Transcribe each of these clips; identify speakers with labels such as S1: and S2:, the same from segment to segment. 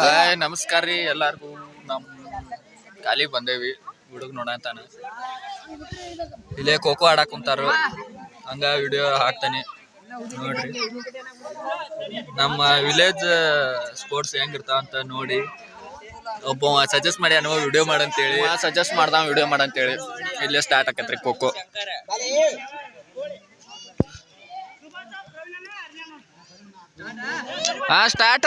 S1: Hi ನಮಸ್ಕಾರ ರೀ ಎಲ್ಲಾರ್ಗೂ. ನಮ್ ಖಾಲಿ ಬಂದೇವಿ ಹುಡುಗ ನೋಡತಾನ ಇಲ್ಲೇ ಖೋಖೋ ಆಡಕ್ ಕುಂತಾರು. ಹಂಗ ವಿಡಿಯೋ ಹಾಕ್ತಾನೆ. ನೋಡ್ರಿ. ನಮ್ಮ ವಿಲೇಜ್ ಸ್ಪೋರ್ಟ್ಸ್ ಹೆಂಗಿರ್ತಾವ ಅಂತ ನೋಡಿ. ಒಬ್ಬ ಸಜೆಸ್ಟ್ ಮಾಡಿ ಅನ್ನೋ ವಿಡಿಯೋ ಮಾಡಂತೇಳಿ. ಸಜೆಸ್ಟ್ ಮಾಡ್ದ ವಿಡಿಯೋ ಮಾಡಂತೇಳಿ. ಇಲ್ಲೇ ಸ್ಟಾರ್ಟ್ ಆಕತ್ರಿ ಖೋಖೋ. ಹಾ ಸ್ಟಾರ್ಟ್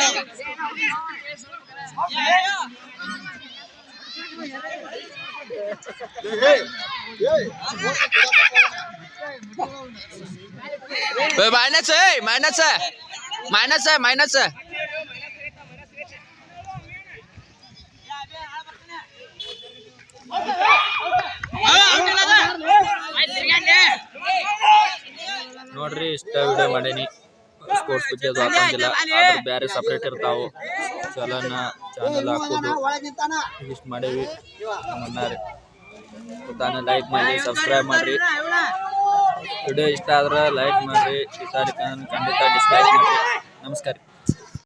S1: ಮೈನಸ್ ಮೈನಸ್ ಮೈನಸ್ है ನೋಡ್ರಿ, ಇಷ್ಟ ವಿಡಿಯೋ ಮಾಡೇನಿ. ಸ್ಪೋರ್ಟ್ಸ್ ಬಗ್ಗೆ ಅದು ಹಾಕಂಗಿಲ್ಲ ಬೇರೆ ಸಪ್ರೇಟ್ ಇರ್ತಾವು. ಚಲನ ಚಾನಲ್ ಹಾಕೋದು. ಇಷ್ಟ ಮಾಡೇವಿ. ನಮ್ಮನ್ನಾರಿ ತಾನು ಲೈಕ್ ಮಾಡಿ ಸಬ್ಸ್ಕ್ರೈಬ್ ಮಾಡ್ರಿ. ವಿಡಿಯೋ ಇಷ್ಟ ಆದ್ರೆ ಲೈಕ್ ಮಾಡ್ರಿ. ಇಷ್ಟ ಖಂಡಿತ ಡಿಸ್ಲೈಕ್ ಮಾಡಿರಿ. ನಮಸ್ಕಾರ